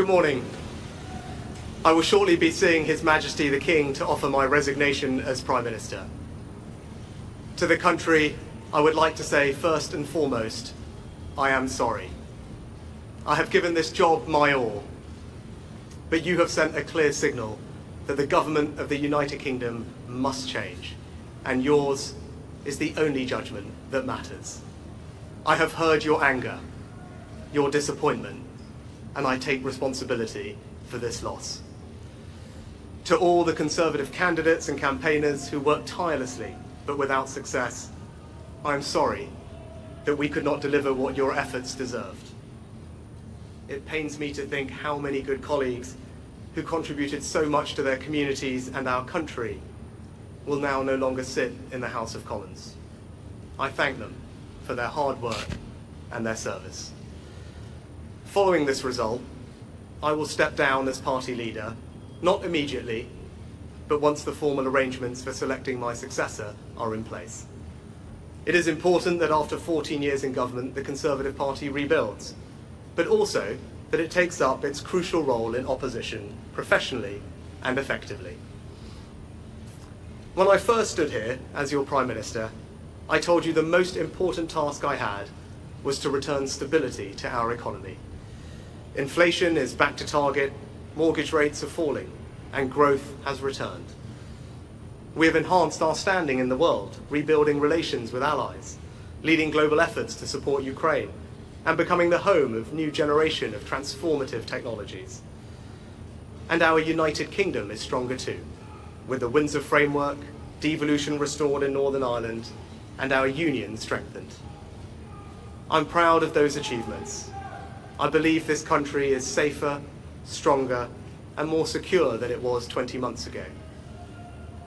Good morning. I will shortly be seeing His Majesty the King to offer my resignation as Prime Minister. To the country, I would like to say first and foremost, I am sorry. I have given this job my all, but you have sent a clear signal that the government of the United Kingdom must change, and yours is the only judgment that matters. I have heard your anger, your disappointment, and I take responsibility for this loss. To all the Conservative candidates and campaigners who worked tirelessly but without success, I am sorry that we could not deliver what your efforts deserved. It pains me to think how many good colleagues who contributed so much to their communities and our country will now no longer sit in the House of Commons. I thank them for their hard work and their service. Following this result, I will step down as party leader, not immediately, but once the formal arrangements for selecting my successor are in place. It is important that after 14 years in government, the Conservative Party rebuilds, but also that it takes up its crucial role in opposition professionally and effectively. When I first stood here as your Prime Minister, I told you the most important task I had was to return stability to our economy. Inflation is back to target, mortgage rates are falling, and growth has returned. We have enhanced our standing in the world, rebuilding relations with allies, leading global efforts to support Ukraine, and becoming the home of new generation of transformative technologies. And our United Kingdom is stronger too, with the Windsor Framework, devolution restored in Northern Ireland, and our union strengthened. I'm proud of those achievements. I believe this country is safer, stronger, and more secure than it was 20 months ago.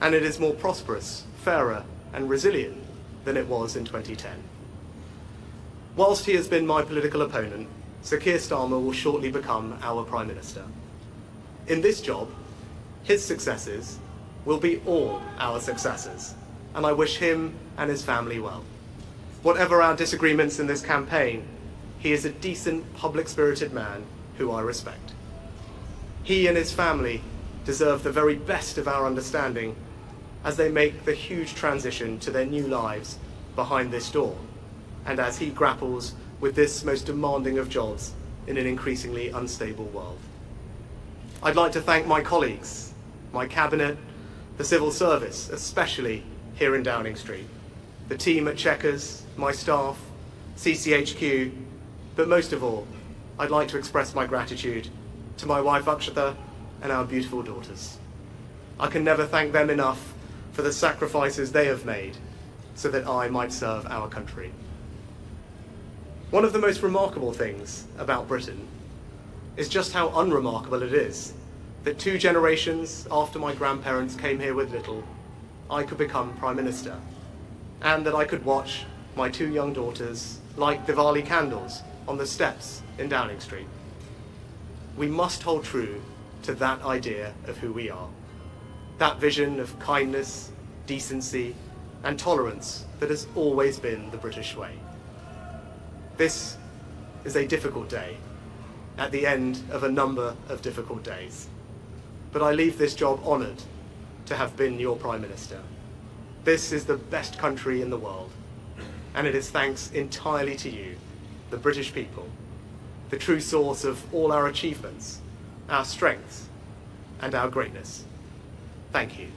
And it is more prosperous, fairer, and resilient than it was in 2010. Whilst he has been my political opponent, Sir Keir Starmer will shortly become our Prime Minister. In this job, his successes will be all our successors, and I wish him and his family well. Whatever our disagreements in this campaign, he is a decent, public spirited man who I respect. He and his family deserve the very best of our understanding as they make the huge transition to their new lives behind this door, and as he grapples with this most demanding of jobs in an increasingly unstable world. I'd like to thank my colleagues, my cabinet, the civil service, especially here in Downing Street, the team at Checkers, my staff, CCHQ, but most of all, I'd like to express my gratitude to my wife Akshata and our beautiful daughters. I can never thank them enough for the sacrifices they have made so that I might serve our country. One of the most remarkable things about Britain is just how unremarkable it is that two generations after my grandparents came here with little, I could become Prime Minister, and that I could watch my two young daughters light Diwali candles on the steps in Downing Street. We must hold true to that idea of who we are, that vision of kindness, decency, and tolerance that has always been the British way. This is a difficult day, at the end of a number of difficult days. But I leave this job honoured to have been your Prime Minister. This is the best country in the world, and it is thanks entirely to you, the British people, the true source of all our achievements, our strengths, and our greatness. Thank you.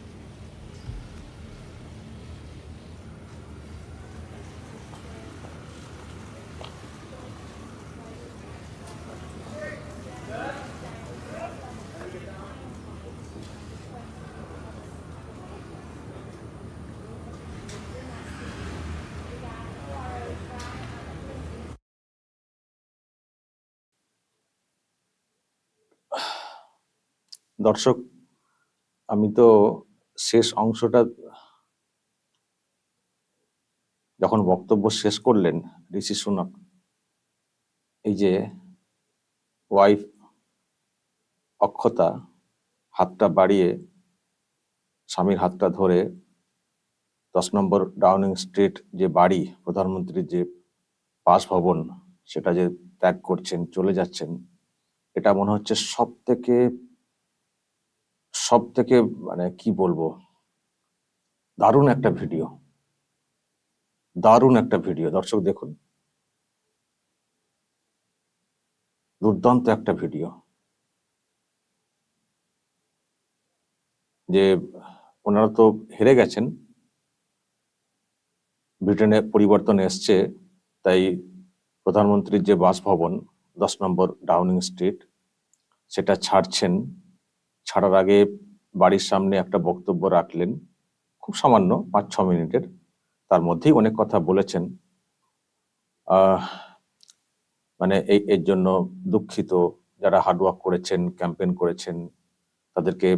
দর্শক, আমি তো শেষ অংশটা যখন বক্তব্য শেষ করলেন ঋষি সুনক, এই যে ওয়াইফ অক্ষতা, হাতটা বাড়িয়ে স্বামীর হাতটা ধরে দশ নম্বর ডাউনিং স্ট্রিট যে বাড়ি, প্রধানমন্ত্রীর যে বাসভবন, সেটা যে ত্যাগ করছেন, চলে যাচ্ছেন, এটা মনে হচ্ছে সব থেকে সব থেকে মানে কি বলব? দারুণ একটা ভিডিও। দারুণ একটা ভিডিও। দর্শক দেখুন। দুর্দান্ত একটা ভিডিও। যে ওনারা তো হেরে গেছেন। ব্রিটেনে পরিবর্তন এসছে। তাই প্রধানমন্ত্রীর যে বাসভবন, দশ নম্বর ডাউনিং স্ট্রিট, সেটা ছাড়ছেন। ছাড়ার আগে বাড়ির সামনে একটা বক্তব্য রাখলেন, খুব সামান্য পাঁচ ছ মিনিটের। তার মধ্যেই অনেক কথা বলেছেন। মানে এই, এর জন্য দুঃখিত। যারা হার্ডওয়ার্ক করেছেন ক্যাম্পেন করেছেন, তাদেরকে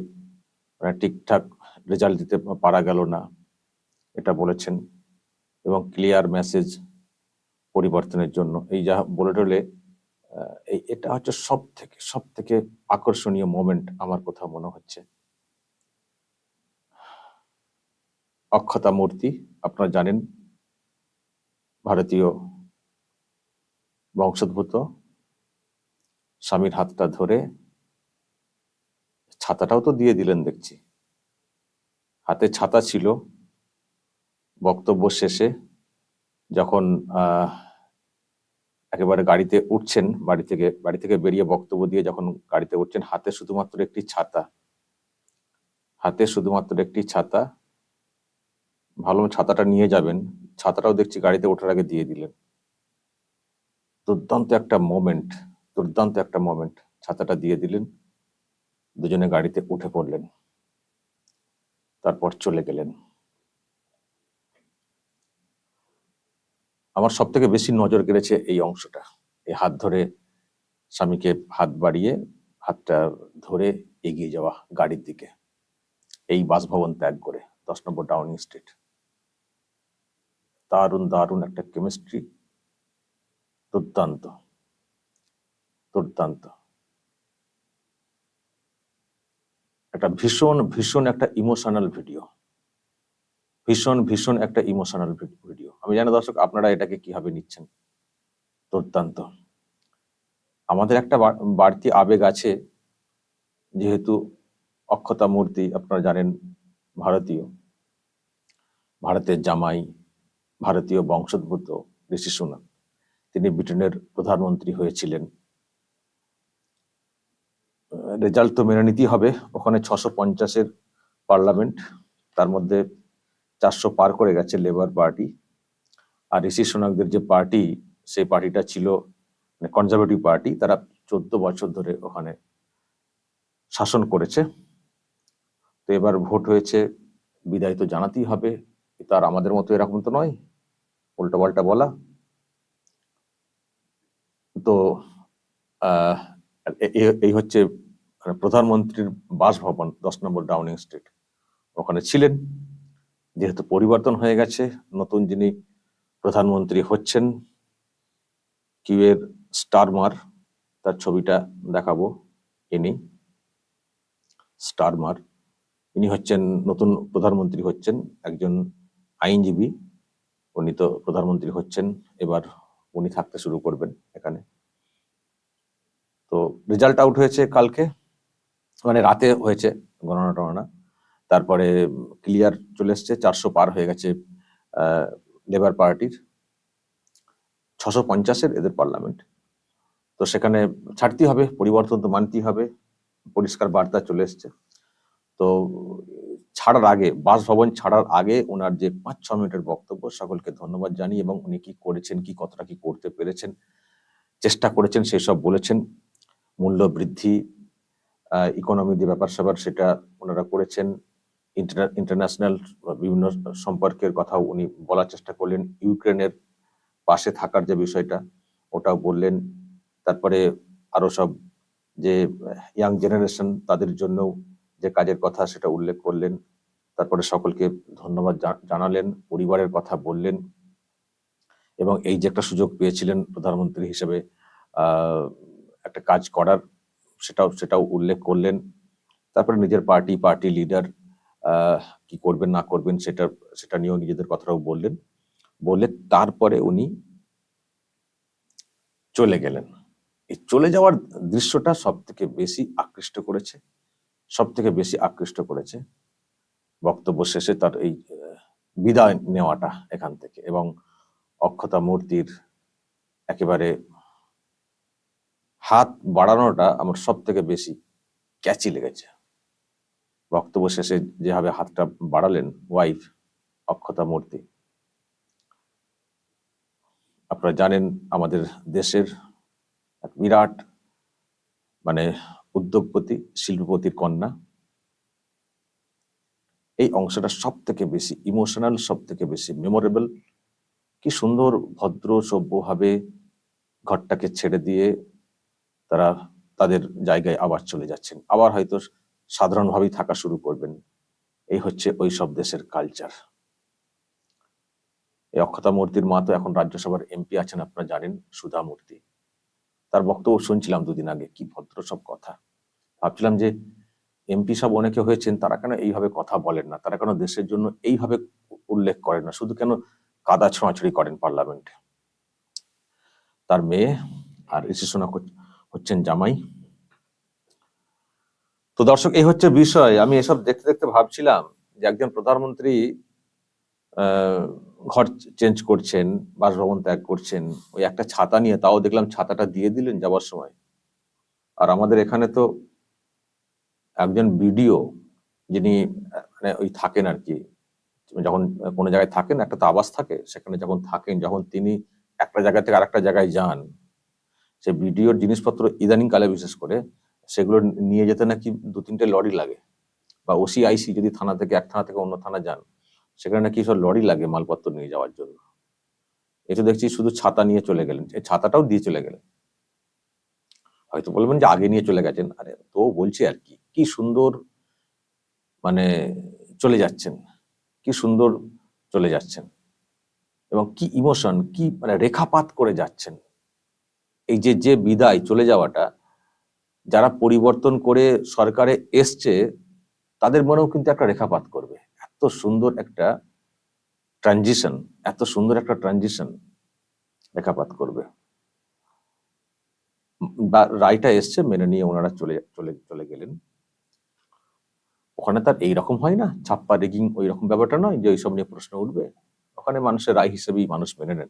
মানে ঠিকঠাক রেজাল্ট দিতে পারা গেল না, এটা বলেছেন। এবং ক্লিয়ার মেসেজ পরিবর্তনের জন্য। এই যা বলে টলে এই এটা হচ্ছে সব থেকে সব থেকে আকর্ষণীয় মোমেন্ট আমার কোথাও মনে হচ্ছে। অক্ষতা মূর্তি আপনারা জানেন ভারতীয় বংশোদ্ভূত। স্বামীর হাতটা ধরে ছাতাটাও তো দিয়ে দিলেন দেখছি। হাতে ছাতা ছিল। বক্তব্য শেষে যখন আহ, একেবারে গাড়িতে উঠছেন, বাড়ি থেকে বাড়ি থেকে বেরিয়ে বক্তব্য দিয়ে যখন গাড়িতে উঠছেন, হাতে শুধুমাত্র একটি ছাতা। হাতে শুধুমাত্র একটি ছাতা। ভালো ছাতাটা নিয়ে যাবেন। ছাতাটাও দেখছি গাড়িতে ওঠার আগে দিয়ে দিলেন। দুর্দান্ত একটা মোমেন্ট দুর্দান্ত একটা মোমেন্ট ছাতাটা দিয়ে দিলেন। দুজনে গাড়িতে উঠে পড়লেন। তারপর চলে গেলেন। আমার সব থেকে বেশি নজর কেড়েছে এই অংশটা। এই হাত ধরে স্বামীকে হাত বাড়িয়ে, হাতটা ধরে এগিয়ে যাওয়া গাড়ির দিকে। এই বাসভবন ত্যাগ করে, দশ নম্বর ডাউনিং স্ট্রিট দারুণ দারুণ একটা কেমিস্ট্রি দুর্দান্ত দুর্দান্ত। একটা ভীষণ ভীষণ একটা ইমোশনাল ভিডিও ভীষণ ভীষণ একটা ইমোশনাল ভিডিও আমি জানি দর্শক, আপনারা এটাকে কীভাবে নিচ্ছেন? দুর্দান্ত। আমাদের একটা বাড়তি আবেগ আছে, যেহেতু অক্ষতা মূর্তি, আপনারা জানেন, ভারতীয়। ভারতের জামাই, ভারতীয় বংশোদ্ভূত ঋষি সুনাক তিনি ব্রিটেনের প্রধানমন্ত্রী হয়েছিলেন। রেজাল্ট তো মেনে নিতেই হবে। ওখানে ছশো পঞ্চাশের পার্লামেন্ট, তার মধ্যে চারশো পার করে গেছে লেবার পার্টি আর ঋষি সোনাকদের যে পার্টি সেই পার্টিটা ছিল মানে কনজারভেটিভ পার্টি তারা চোদ্দ বছর ধরে ওখানে শাসন করেছে। তো এবার ভোট হয়েছে, বিদায় তো জানাতেই হবে তার আমাদের মতো এরকম তো নয় উল্টো পাল্টা বলা। তো এই হচ্ছে মানে প্রধানমন্ত্রীর বাসভবন, দশ নম্বর ডাউনিং স্ট্রিট ওখানে ছিলেন। যেহেতু পরিবর্তন হয়ে গেছে, নতুন যিনি প্রধানমন্ত্রী হচ্ছেন কিউয়ের স্টারমার তার ছবিটা দেখাবো ইনি। স্টারমার ইনি হচ্ছেন, নতুন প্রধানমন্ত্রী হচ্ছেন, একজন আইনজীবী। উনি তো প্রধানমন্ত্রী হচ্ছেন, এবার উনি থাকতে শুরু করবেন এখানে। তো রেজাল্ট আউট হয়েছে কালকে মানে রাতে হয়েছে গণনা টণনা। তারপরে ক্লিয়ার চলে এসছে, চারশো পার হয়ে গেছে লেবার পার্টির ছশো পঞ্চাশের এদের পার্লামেন্ট তো সেখানে ছাড়তেই হবে, পরিবর্তন তো মানতেই হবে, পরিষ্কার বার্তা চলে এসছে। তো ছাড়ার আগে, বাসভবন ছাড়ার আগে ওনার যে পাঁচ ছ মিনিটের বক্তব্য, সকলকে ধন্যবাদ জানি এবং উনি কি করেছেন, কি কতটা কি করতে পেরেছেন, চেষ্টা করেছেন, সেই সব বলেছেন। মূল্য বৃদ্ধি ইকোনমি যে ব্যাপার স্যাপার সেটা ওনারা করেছেন। ইন্টারন্যাশনাল বিভিন্ন সম্পর্কের কথাও উনি বলার চেষ্টা করলেন। ইউক্রেনের পাশে থাকার যে বিষয়টা, ওটাও বললেন। তারপরে আরও সব যে ইয়াং জেনারেশন, তাদের জন্য যে কাজের কথা সেটা উল্লেখ করলেন। তারপরে সকলকে ধন্যবাদ জানালেন, পরিবারের কথা বললেন এবং এই যে একটা সুযোগ পেয়েছিলেন প্রধানমন্ত্রী হিসেবে একটা কাজ করার, সেটাও সেটাও উল্লেখ করলেন। তারপরে নিজের পার্টি পার্টি লিডার কি করবেন না করবেন সেটা সেটা নিয়েও নিজেদের কথাটাও বললেন। বলে তারপরে উনি চলে গেলেন। এই চলে যাওয়ার দৃশ্যটা সব থেকে বেশি আকৃষ্ট করেছে সব থেকে বেশি আকৃষ্ট করেছে বক্তব্য শেষে তার এই বিদায় নেওয়াটা এখান থেকে এবং অক্ষতা মূর্তির একেবারে হাত বাড়ানোটা আমার সব থেকে বেশি ক্যাচি লেগেছে। বক্তব্য শেষে যেভাবে হাতটা বাড়ালেন ওয়াইফ অক্ষতা মূর্তি। আপনারা জানেন আমাদের দেশের এক বিরাট মানে উদ্যোগপতি, শিল্পপতির কন্যা। এই অংশটা সব থেকে বেশি ইমোশনাল সব থেকে বেশি মেমোরেবল কি সুন্দর, ভদ্র, সভ্যভাবে ঘরটাকে ছেড়ে দিয়ে তারা তাদের জায়গায় আবার চলে যাচ্ছেন। আবার হয়তো সাধারণভাবেই থাকা শুরু করবেন। এই হচ্ছে ওই সব দেশের কালচার এই অক্ষতা মূর্তির মা তো এখন রাজ্যসভার এমপি আছেন আপনারা জানেন, সুধা মূর্তি। তার বক্তব্য শুনছিলাম দুদিন আগে, কি ভদ্র সব কথা। ভাবছিলাম যে এমপি সব অনেকে হয়েছেন, তারা কেন এইভাবে কথা বলেন না? তারা কেন দেশের জন্য এইভাবে উল্লেখ করেন না? শুধু কেন কাদা ছোঁয়াছুড়ি করেন পার্লামেন্টে? তার মেয়ে আর ঋষি সোনা হচ্ছেন জামাই। তো দর্শক, এই হচ্ছে বিষয়। আমি এসব দেখতে দেখতে ভাবছিলাম যে একজন প্রধানমন্ত্রী ঘর চেঞ্জ করছেন, বাসভবন ত্যাগ করছেন, ওই একটা ছাতা নিয়ে তাও দেখলাম ছাতাটা দিয়ে দিলেন যাওয়ার সময়। আর আমাদের এখানে তো একজন বিডিও যিনি মানে ওই থাকেন আর কি, যখন কোনো জায়গায় থাকেন, একটা তো আবাস থাকে, সেখানে যখন থাকেন, যখন তিনি একটা জায়গা থেকে আরেকটা জায়গায় যান, সে ভিডিওর জিনিসপত্র ইদানিং কালে বিশেষ করে সেগুলো নিয়ে যেতে নাকি দু তিনটে লরি লাগে। বা ওসি আইসি যদি থানা থেকে এক থানা থেকে অন্য থানা যান, সেখানে নাকি সব লরি লাগে মালপত্র নিয়ে যাওয়ার জন্য। এটা দেখছি শুধু ছাতা নিয়ে চলে গেলেন। এই ছাতাটাও দিয়ে চলে গেলেন। হয়তো বলবেন যে আগে নিয়ে চলে গেছেন। আরে তো বলছি আর কি কি সুন্দর মানে চলে যাচ্ছেন, কি সুন্দর চলে যাচ্ছেন। এবং কি ইমোশন কি মানে রেখাপাত করে যাচ্ছেন। এই যে যে বিদায় চলে যাওয়াটা যারা পরিবর্তন করে সরকারে এসছে, তাদের মনেও কিন্তু একটা রেখাপাত করবে। এত সুন্দর একটা ট্রানজিশন এত সুন্দর একটা ট্রানজিশন রেখাপাত করবে। বা রায়টা এসছে, মেনে নিয়ে ওনারা চলে চলে চলে গেলেন। ওখানে তার এইরকম হয় না, ছাপ্পা রেগিং ওই রকম ব্যাপারটা নয় যে ওইসব নিয়ে প্রশ্ন উঠবে। ওখানে মানুষের রায় হিসেবেই মানুষ মেনে নেন।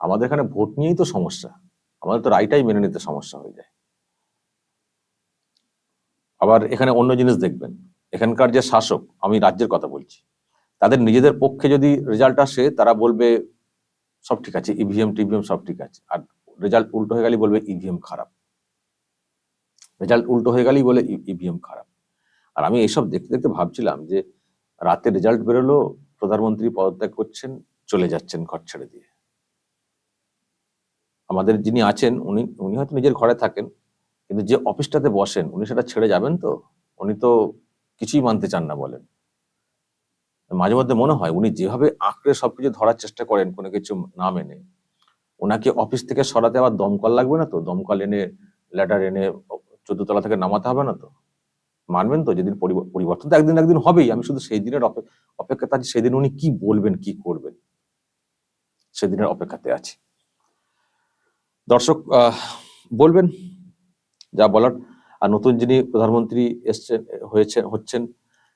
আমাদের এখানে ভোট নিয়েই তো সমস্যা। আমাদের তো রায়টাই মেনে নিতে সমস্যা হয়ে যায়। আবার এখানে অন্য জিনিস দেখবেন। এখানকার যে শাসক, আমি রাজ্যের কথা বলছি, তাদের নিজেদের পক্ষে যদি রেজাল্ট আসে, তারা বলবে, সব ঠিক আছে ইভিএম টিভিএম সব ঠিক আছে। আর রেজাল্ট উল্টো হয়ে গেলেই বলবে ইভিএম খারাপ। রেজাল্ট উল্টো হয়ে গেলেই বলে ইভিএম খারাপ। আর আমি এইসব দেখতে দেখতে ভাবছিলাম যে, রাতে রেজাল্ট বেরোলো, প্রধানমন্ত্রী পদত্যাগ করছেন, চলে যাচ্ছেন ঘর ছেড়ে দিয়ে। আমাদের যিনি আছেন, উনি উনি হয়তো নিজের ঘরে থাকেন কিন্তু যে অফিসটাতে বসেন, উনি সেটা ছেড়ে যাবেন তো? উনি তো কিছুই মানতে চান না বলেন। মাঝে মধ্যে মনে হয় উনি যেভাবে আঁকড়ে সবকিছু ধরার চেষ্টা করেন, কোনো কিছু না মেনে, ওনাকে অফিস থেকে সরাতে আবার দমকল লাগবে না তো? দমকল এনে ল্যাডার এনে চোদ্দ তলা থেকে নামাতে হবে না তো? মানবেন তো? যেদিন পরিব- পরিবর্তন তো একদিন একদিন হবেই। আমি শুধু সেই দিনের অপে- অপেক্ষাতে আছি সেদিন উনি কি বলবেন, কি করবেন, সেদিনের অপেক্ষাতে আছি। দর্শক বলবেন যা বলার। আর নতুন যিনি প্রধানমন্ত্রী এসছেন, হয়েছেন, হচ্ছেন,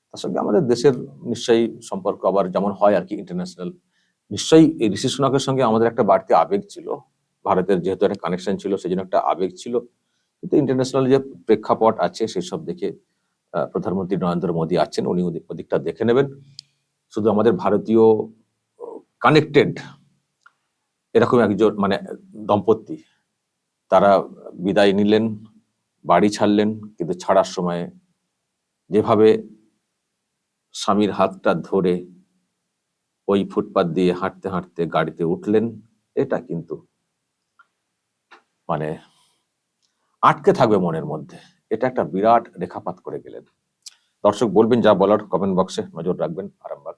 তার সঙ্গে আমাদের দেশের নিশ্চয়ই সম্পর্ক আবার যেমন হয় আর কি ইন্টারন্যাশনাল নিশ্চয়ই এই ঋষি সুনাকের সঙ্গে আমাদের একটা বাড়তি আবেগ ছিল। ভারতের যেহেতু একটা কানেকশন ছিল সেই জন্য একটা আবেগ ছিল। কিন্তু ইন্টারন্যাশনাল যে প্রেক্ষাপট আছে সেই সব দেখে প্রধানমন্ত্রী নরেন্দ্র মোদী আছেন, উনি ওদিক ওদিকটা দেখে নেবেন। শুধু আমাদের ভারতীয় কানেক্টেড এরকম একজন মানে দম্পতি, তারা বিদায় নিলেন। বাড়ি ছাড়লেন, কিন্তু ছাড়ার সময় যেভাবে স্বামীর হাতটা ধরে ওই ফুটপাত দিয়ে হাঁটতে হাঁটতে গাড়িতে উঠলেন, এটা কিন্তু মানে আটকে থাকবে মনের মধ্যে। এটা একটা বিরাট রেখাপাত করে গেলেন। দর্শক, বলবেন যা বলার কমেন্ট বক্সে নজর রাখবেন। আরামবাগ